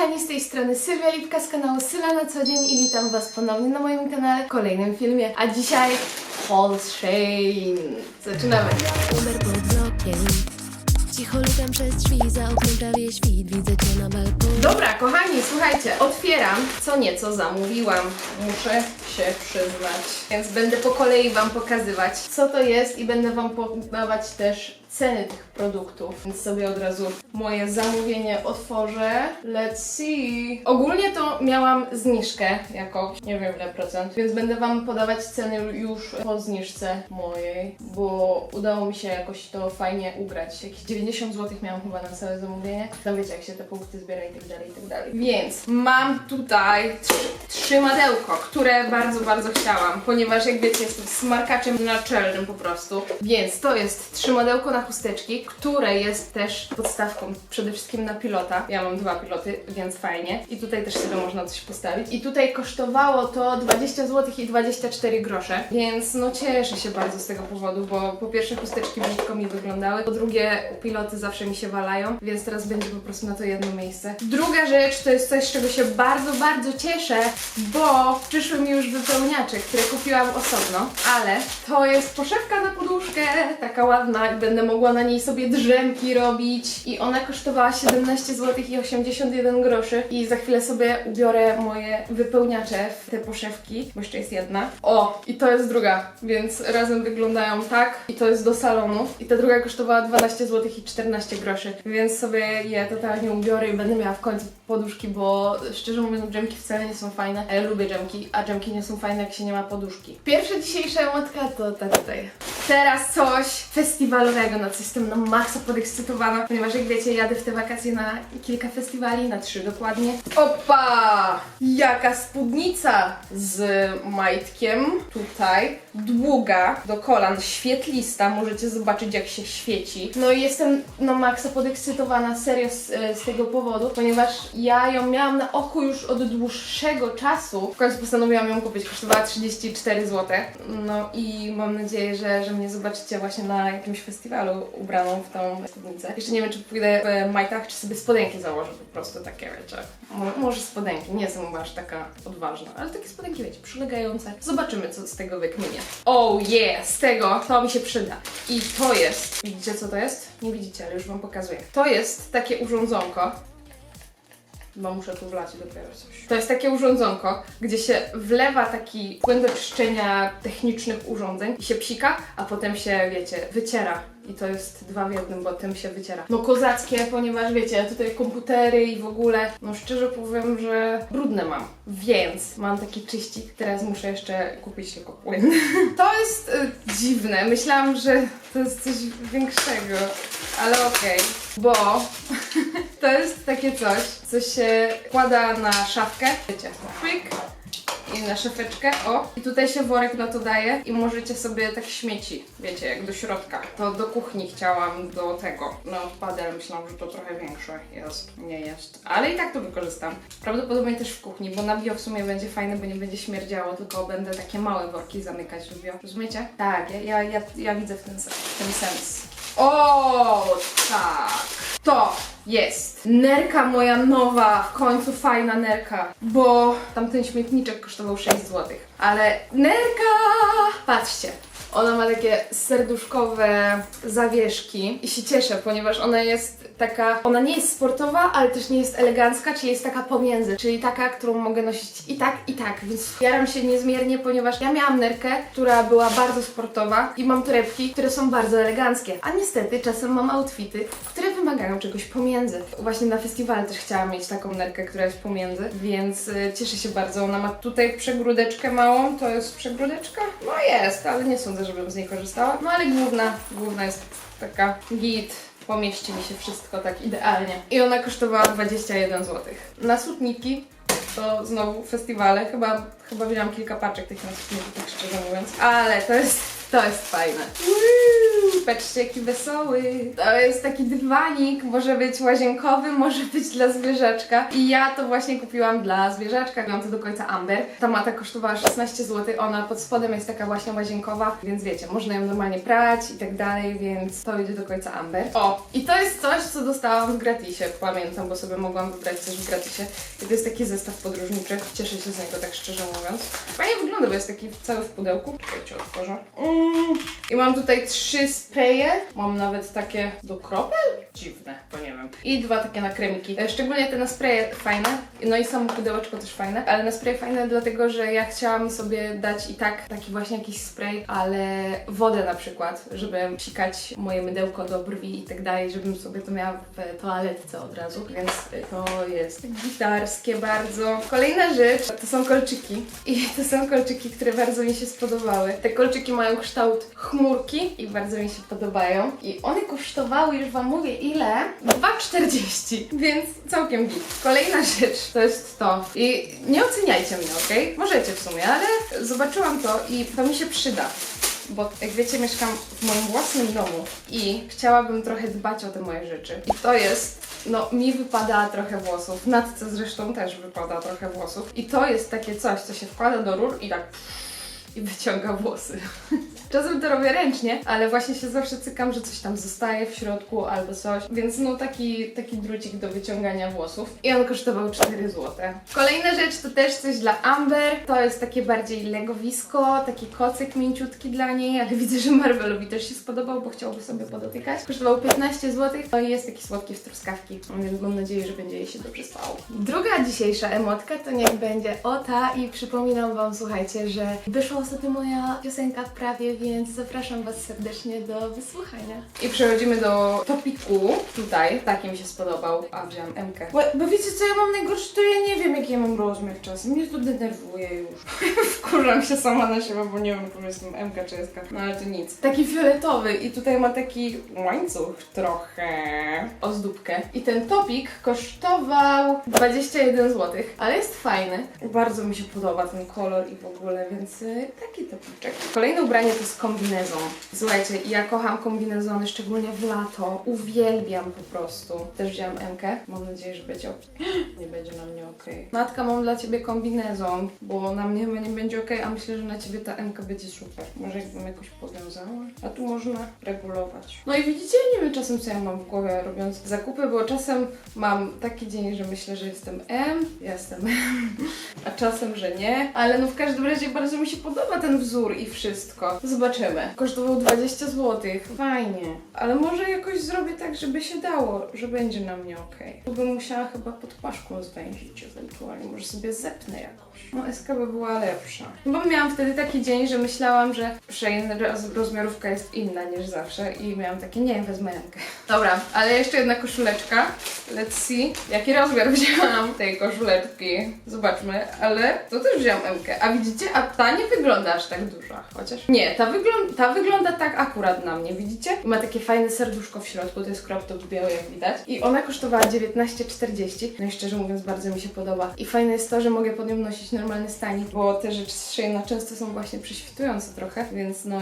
kochani, z tej strony Sylwia Lipka z kanału Syla na co dzień i witam Was ponownie na moim kanale w kolejnym filmie. A dzisiaj Shane. Zaczynamy. Numer pod blokiem Cicho lutam przez drzwi, za oknem prawie świt Widzę cię na balkonie Dobra, kochani, słuchajcie, otwieram, co nieco zamówiłam. Muszę się przyznać. Więc będę po kolei Wam pokazywać, co to jest i będę Wam podawać też ceny tych produktów. Więc sobie od razu moje zamówienie otworzę. Let's see. Ogólnie to miałam zniżkę jakąś, nie wiem ile procent, więc będę Wam podawać ceny już po zniżce mojej, bo udało mi się jakoś to fajnie ugrać. Jakieś 90 zł miałam chyba na całe zamówienie. Tam wiecie, jak się te punkty zbiera i tak dalej, i tak dalej. Więc mam tutaj trzy, trzy madełko, które bardzo, bardzo chciałam, ponieważ jak wiecie, jestem smarkaczem naczelnym po prostu. Więc to jest trzy madełko chusteczki, które jest też podstawką przede wszystkim na pilota. Ja mam dwa piloty, więc fajnie. I tutaj też sobie można coś postawić. I tutaj kosztowało to 20 zł i 24 grosze, więc no cieszę się bardzo z tego powodu, bo po pierwsze chusteczki brzydko mi wyglądały, po drugie piloty zawsze mi się walają, więc teraz będzie po prostu na to jedno miejsce. Druga rzecz to jest coś, z czego się bardzo, bardzo cieszę, bo przyszły mi już wypełniacze, które kupiłam osobno, ale to jest poszewka na poduszkę, taka ładna i będę mogła na niej sobie drzemki robić i ona kosztowała 17 zł i 81 groszy i za chwilę sobie ubiorę moje wypełniacze w te poszewki, bo jeszcze jest jedna. O, i to jest druga, więc razem wyglądają tak i to jest do salonu i ta druga kosztowała 12 zł i 14 groszy, więc sobie je totalnie ubiorę i będę miała w końcu poduszki, bo szczerze mówiąc dżemki wcale nie są fajne, a ja lubię dżemki, a dżemki nie są fajne jak się nie ma poduszki. Pierwsza dzisiejsza emotka to ta tutaj. Teraz coś festiwalowego, na co jestem na maksa podekscytowana, ponieważ jak wiecie, jadę w te wakacje na kilka festiwali, na trzy dokładnie. Opa! Jaka spódnica z majtkiem tutaj, długa do kolan, świetlista, możecie zobaczyć jak się świeci. No i jestem na maksa podekscytowana serio z, z tego powodu, ponieważ ja ją miałam na oku już od dłuższego czasu. W końcu postanowiłam ją kupić, kosztowała 34 zł. No i mam nadzieję, że, że mnie zobaczycie właśnie na jakimś festiwalu ubraną w tą spódnicę. Jeszcze nie wiem, czy pójdę w majtach, czy sobie spodenki założę po prostu takie, wiecie. Mo- może spodenki, nie jestem aż taka odważna, ale takie spodenki, wiecie, przylegające. Zobaczymy, co z tego wykminie. Oh yeah, z tego to mi się przyda. I to jest, widzicie co to jest? Nie widzicie, ale już Wam pokazuję. To jest takie urządzonko, Chyba muszę tu wlać dopiero coś. To jest takie urządzonko, gdzie się wlewa taki płyn do czyszczenia technicznych urządzeń i się psika, a potem się, wiecie, wyciera. I to jest dwa w jednym, bo tym się wyciera. No kozackie, ponieważ wiecie, tutaj komputery i w ogóle, no szczerze powiem, że brudne mam. Więc mam taki czyścik. Teraz muszę jeszcze kupić tylko płyn. To jest y, dziwne. Myślałam, że to jest coś większego, ale okej. Bo to jest takie coś, co się kłada na szafkę. Wiecie, pyk i na szafeczkę, o. I tutaj się worek na to daje i możecie sobie tak śmieci, wiecie, jak do środka. To do kuchni chciałam, do tego. No ale myślałam, że to trochę większe jest. Nie jest. Ale i tak to wykorzystam. Prawdopodobnie też w kuchni, bo na bio w sumie będzie fajne, bo nie będzie śmierdziało, tylko będę takie małe worki zamykać w bio. Rozumiecie? Tak, ja, ja, ja, ja widzę w ten, se- w ten sens. O, tak. To jest nerka moja nowa, w końcu fajna nerka, bo tamten śmietniczek kosztował 6 zł. Ale nerka! Patrzcie, ona ma takie serduszkowe zawieszki i się cieszę, ponieważ ona jest taka, ona nie jest sportowa, ale też nie jest elegancka, czyli jest taka pomiędzy, czyli taka, którą mogę nosić i tak, i tak, więc jaram się niezmiernie, ponieważ ja miałam nerkę, która była bardzo sportowa i mam torebki, które są bardzo eleganckie, a niestety czasem mam outfity, które wymagają czegoś pomiędzy. Właśnie na festiwale też chciałam mieć taką nerkę, która jest pomiędzy, więc y, cieszę się bardzo. Ona ma tutaj przegródeczkę małą, to jest przegródeczka? No jest, ale nie sądzę, żebym z niej korzystała. No ale główna, główna jest taka git. Pomieści mi się wszystko tak idealnie. I ona kosztowała 21 zł. Na sutniki to znowu festiwale. Chyba, chyba wzięłam kilka paczek tych na sutników, tak szczerze mówiąc. Ale to jest, to jest fajne. Patrzcie, jaki wesoły. To jest taki dywanik, może być łazienkowy, może być dla zwierzaczka. I ja to właśnie kupiłam dla zwierzaczka. Mam to do końca Amber. Ta mata kosztowała 16 zł. Ona pod spodem jest taka właśnie łazienkowa, więc wiecie, można ją normalnie prać i tak dalej, więc to idzie do końca Amber. O, i to jest coś, co dostałam w gratisie, pamiętam, bo sobie mogłam wybrać coś w gratisie. I to jest taki zestaw podróżniczy. Cieszę się z niego, tak szczerze mówiąc. Fajnie wygląda, bo jest taki cały w pudełku. Czekajcie, otworzę. Mm. I mam tutaj trzy spraye. Mam nawet takie do kropel? Dziwne, bo nie wiem. I dwa takie na kremiki. E, Szczególnie te na spraye fajne. No i samo pudełeczko też fajne. Ale na spraye fajne dlatego, że ja chciałam sobie dać i tak taki właśnie jakiś spray, ale wodę na przykład, żeby psikać moje mydełko do brwi i tak dalej, żebym sobie to miała w toaletce od razu. Więc y, to jest gitarskie bardzo. Kolejna rzecz to są kolczyki. I to są kolczyki, które bardzo mi się spodobały. Te kolczyki mają kształt chmurki i bardzo mi się podobają. I one kosztowały, już Wam mówię, ile? 2,40. Więc całkiem git. Kolejna rzecz to jest to. I nie oceniajcie mnie, ok? Możecie w sumie, ale zobaczyłam to i to mi się przyda bo jak wiecie, mieszkam w moim własnym domu i chciałabym trochę dbać o te moje rzeczy. I to jest, no mi wypada trochę włosów, Natce zresztą też wypada trochę włosów. I to jest takie coś, co się wkłada do rur i tak i wyciąga włosy. Czasem to robię ręcznie, ale właśnie się zawsze cykam, że coś tam zostaje w środku albo coś. Więc no taki, taki drucik do wyciągania włosów. I on kosztował 4 zł. Kolejna rzecz to też coś dla Amber. To jest takie bardziej legowisko, taki kocyk mięciutki dla niej, ale widzę, że Marvelowi też się spodobał, bo chciałby sobie podotykać. Kosztował 15 zł. No i jest taki słodki w truskawki, więc mam nadzieję, że będzie jej się dobrze spało. Druga dzisiejsza emotka to niech będzie o ta i przypominam Wam, słuchajcie, że wyszła ostatnio moja piosenka prawie, więc zapraszam Was serdecznie do wysłuchania. I przechodzimy do topiku. Tutaj, taki mi się spodobał, a wziąłem MK. Bo, bo wiecie co, ja mam najgorsze, to ja nie wiem jaki ja mam rozmiar czasem, mnie to denerwuje już. Wkurzam się sama na siebie, bo nie wiem, czy jestem MK czy SK, no ale to nic. Taki fioletowy i tutaj ma taki łańcuch trochę, ozdóbkę. I ten topik kosztował 21 zł, ale jest fajny. Bardzo mi się podoba ten kolor i w ogóle, więc y, taki topiczek. Kolejne ubranie to jest kombinezon. Słuchajcie, ja kocham kombinezony, szczególnie w lato. Uwielbiam po prostu. Też wziąłem MK. Mam nadzieję, że będzie ok. Nie będzie na mnie ok. Matka, mam dla ciebie kombinezon, bo na mnie chyba nie będzie ok, a myślę, że na ciebie ta MK będzie super. Może jakbym jakoś powiązała. A tu można regulować. No i widzicie, nie wiem czasem co ja mam w głowie robiąc zakupy, bo czasem mam taki dzień, że myślę, że jestem M, ja jestem M, a czasem, że nie. Ale no w każdym razie bardzo mi się podoba ten wzór i wszystko. Zobaczymy. Kosztował 20 zł. Fajnie. Ale może jakoś zrobię tak, żeby się dało, że będzie na mnie ok. Tu bym musiała chyba pod paszką zwęzić ewentualnie. Może sobie zepnę jakoś. No SK by była lepsza. Bo miałam wtedy taki dzień, że myślałam, że roz, rozmiarówka jest inna niż zawsze i miałam takie, nie, wezmę rękę. Dobra, ale jeszcze jedna koszuleczka. Let's see, jaki rozmiar wzięłam tej koszuleczki. Zobaczmy, ale to też wzięłam MK. A widzicie, a ta nie wygląda aż tak duża. Chociaż nie, ta, wygląda, ta wygląda tak akurat na mnie, widzicie? Ma takie fajne serduszko w środku, to jest crop top biały jak widać. I ona kosztowała 19,40. No i szczerze mówiąc bardzo mi się podoba. I fajne jest to, że mogę pod nią nosić normalny stanik, bo te rzeczy z Shein'a często są właśnie prześwitujące trochę, więc no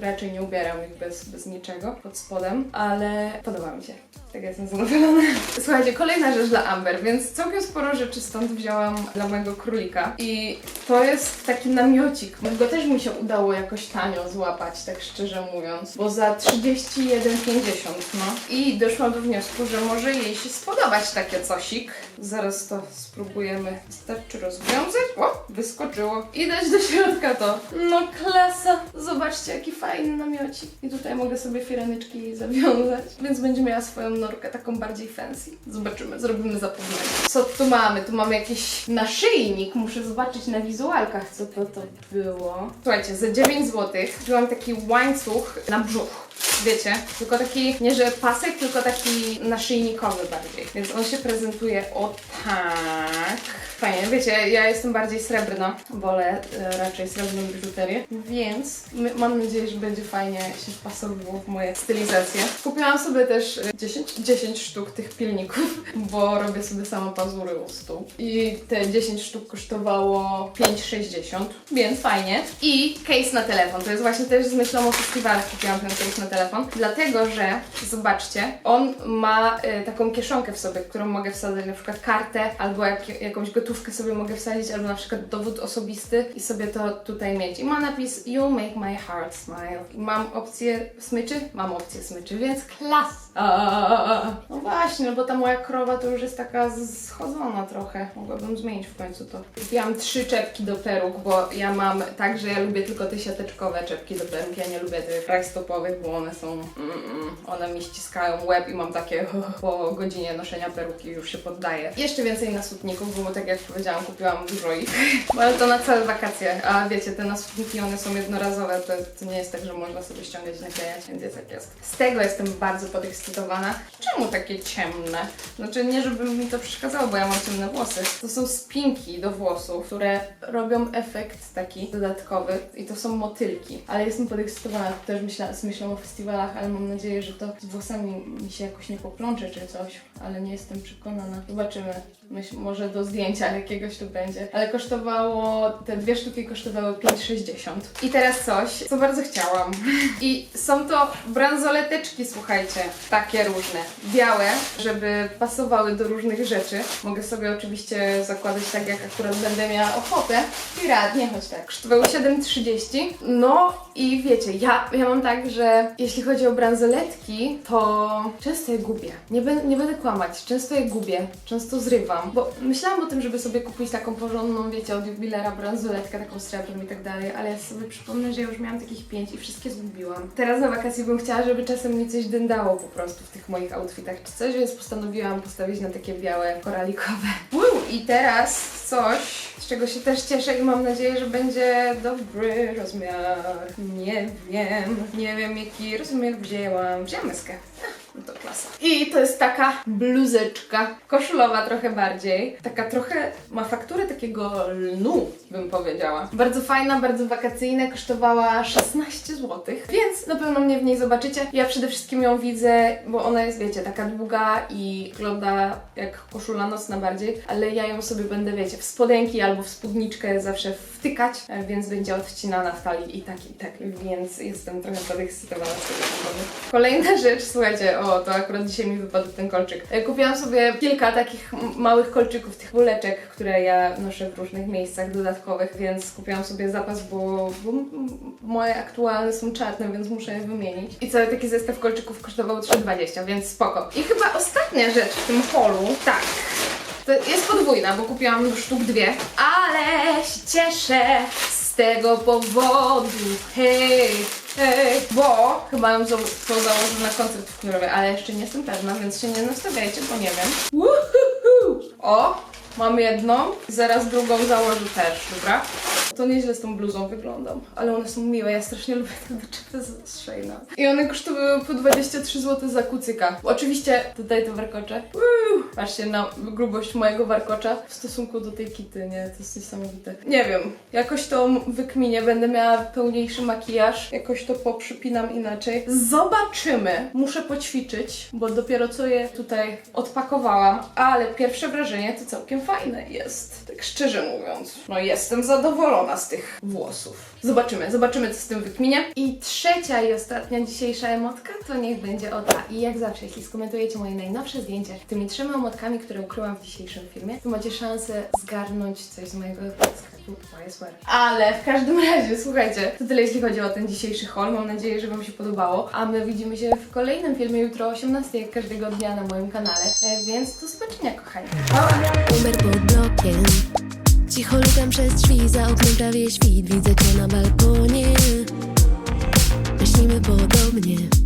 raczej nie ubieram ich bez, bez niczego pod spodem, ale podoba mi się. Tak jestem zadowolona. Słuchajcie, kolejna rzecz dla Amber, więc całkiem sporo rzeczy stąd wzięłam dla mojego królika. I to jest taki namiocik. Go też mi się udało jakoś tanio złapać, tak szczerze mówiąc, bo za 31,50 no. I doszłam do wniosku, że może jej się spodobać takie cosik. Zaraz to spróbujemy. Wystarczy rozwiązać. O, wyskoczyło. I dać do środka to. No klasa. Zobaczcie, jaki fajny namiocik. I tutaj mogę sobie firanyczki zawiązać, więc będzie miała swoją norkę taką bardziej fancy. Zobaczymy, zrobimy zapomnienie. Co tu mamy? Tu mamy jakiś naszyjnik. Muszę zobaczyć na wizualkach, co to to było. Słuchajcie, za 9 zł wziąłam taki łańcuch na brzuch. Wiecie, tylko taki, nie że pasek, tylko taki naszyjnikowy bardziej. Więc on się prezentuje o tak. Fajnie, wiecie, ja jestem bardziej srebrna, wolę e, raczej srebrną biżuterię, więc my, mam nadzieję, że będzie fajnie się wpasowywał w moje stylizacje. Kupiłam sobie też e, 10, 10 sztuk tych pilników, bo robię sobie sama pazury u stóp. I te 10 sztuk kosztowało 5,60, więc fajnie. I case na telefon, to jest właśnie też z myślą o festiwalach kupiłam ten case na na telefon, dlatego że, zobaczcie, on ma y, taką kieszonkę w sobie, którą mogę wsadzić na przykład kartę, albo jak, jakąś gotówkę sobie mogę wsadzić, albo na przykład dowód osobisty i sobie to tutaj mieć. I ma napis You make my heart smile. I mam opcję smyczy? Mam opcję smyczy, więc klasa! No właśnie, bo ta moja krowa to już jest taka schodzona trochę. Mogłabym zmienić w końcu to. Kupiłam trzy czepki do peruk, bo ja mam tak, że ja lubię tylko te siateczkowe czepki do peruk. Ja nie lubię tych rajstopowych, bo one są... One mi ściskają łeb i mam takie po godzinie noszenia peruki już się poddaję. Jeszcze więcej nasutników, bo tak jak powiedziałam, kupiłam dużo ich. Ale to na całe wakacje. A wiecie, te nasutniki, one są jednorazowe, to, to nie jest tak, że można sobie ściągać naklejać, więc jest jak jest. Z tego jestem bardzo podekscytowana. Czemu takie ciemne? Znaczy nie, żeby mi to przeszkadzało, bo ja mam ciemne włosy. To są spinki do włosów, które robią efekt taki dodatkowy i to są motylki. Ale jestem podekscytowana też myśla, z myślą o festiwalach, ale mam nadzieję, że to z włosami mi się jakoś nie poplącze czy coś, ale nie jestem przekonana. Zobaczymy. Myśl, może do zdjęcia jakiegoś tu będzie. Ale kosztowało, te dwie sztuki kosztowały 5,60. I teraz coś, co bardzo chciałam. I są to bransoleteczki, słuchajcie, takie różne. Białe, żeby pasowały do różnych rzeczy. Mogę sobie oczywiście zakładać tak, jak akurat będę miała ochotę. I rad, nie chodź tak. Kosztowały 7,30. No i wiecie, ja, ja mam tak, że jeśli chodzi o bransoletki, to często je gubię. Nie, nie będę kłamać, często je gubię, często zrywam. Bo myślałam o tym, żeby sobie kupić taką porządną, wiecie, od jubilera bransoletkę, taką srebrną i tak dalej, ale ja sobie przypomnę, że ja już miałam takich pięć i wszystkie zgubiłam. Teraz na wakacje bym chciała, żeby czasem mi coś dędało po prostu w tych moich outfitach czy coś, więc postanowiłam postawić na takie białe, koralikowe. Woo! I teraz coś, z czego się też cieszę i mam nadzieję, że będzie dobry rozmiar. Nie wiem, nie wiem jaki rozmiar wzięłam. Wzięłam meskę. No to klasa. I to jest taka bluzeczka, koszulowa trochę bardziej. Taka trochę, ma fakturę takiego lnu, bym powiedziała. Bardzo fajna, bardzo wakacyjna, kosztowała 16 zł, więc na pewno mnie w niej zobaczycie. Ja przede wszystkim ją widzę, bo ona jest, wiecie, taka długa i wygląda jak koszula nocna bardziej, ale ja ją sobie będę, wiecie, w spodenki albo w spódniczkę zawsze wtykać, e, więc będzie odcinana w talii i tak, i tak, więc jestem trochę podekscytowana z tego powodu. Kolejna rzecz, słuchajcie, o, to akurat dzisiaj mi wypadł ten kolczyk. E, Kupiłam sobie kilka takich małych kolczyków, tych buleczek, które ja noszę w różnych miejscach dodatkowych, więc kupiłam sobie zapas, bo, bo moje aktualne są czarne, więc muszę je wymienić. I cały taki zestaw kolczyków kosztował 3,20, więc spoko. I chyba ostatnia rzecz w tym holu, tak, to jest podwójna, bo kupiłam już sztuk dwie, ale się cieszę z tego powodu, hej, hej, bo chyba ją za- to założę na koncert w Knurowie, ale jeszcze nie jestem pewna, więc się nie nastawiajcie, bo nie wiem. Uhuhu. O, mam jedną, zaraz drugą założę też, dobra? To nieźle z tą bluzą wyglądam, ale one są miłe, ja strasznie lubię te doczepy z z. I one kosztowały po 23 zł za kucyka. Oczywiście tutaj to warkocze. Uuu, patrzcie na grubość mojego warkocza w stosunku do tej kity, nie? To jest niesamowite. Nie wiem, jakoś to wykminię, będę miała pełniejszy makijaż, jakoś to poprzypinam inaczej. Zobaczymy. Muszę poćwiczyć, bo dopiero co je tutaj odpakowałam, ale pierwsze wrażenie to całkiem fajne jest. Tak szczerze mówiąc. No jestem zadowolona z tych włosów. Zobaczymy, zobaczymy co z tym wykminie. I trzecia i ostatnia dzisiejsza emotka to niech będzie o ta. I jak zawsze, jeśli skomentujecie moje najnowsze zdjęcie tymi trzema emotkami, które ukryłam w dzisiejszym filmie, to macie szansę zgarnąć coś z mojego sklepu YSWR. Ale w każdym razie, słuchajcie, to tyle jeśli chodzi o ten dzisiejszy haul. Mam nadzieję, że Wam się podobało. A my widzimy się w kolejnym filmie jutro o 18 jak każdego dnia na moim kanale. E, więc do zobaczenia, kochani. Pa! Numer pod blokiem Cicho lukam przez drzwi Za oknem prawie świt. Widzę cię na balkonie. Myślimy podobnie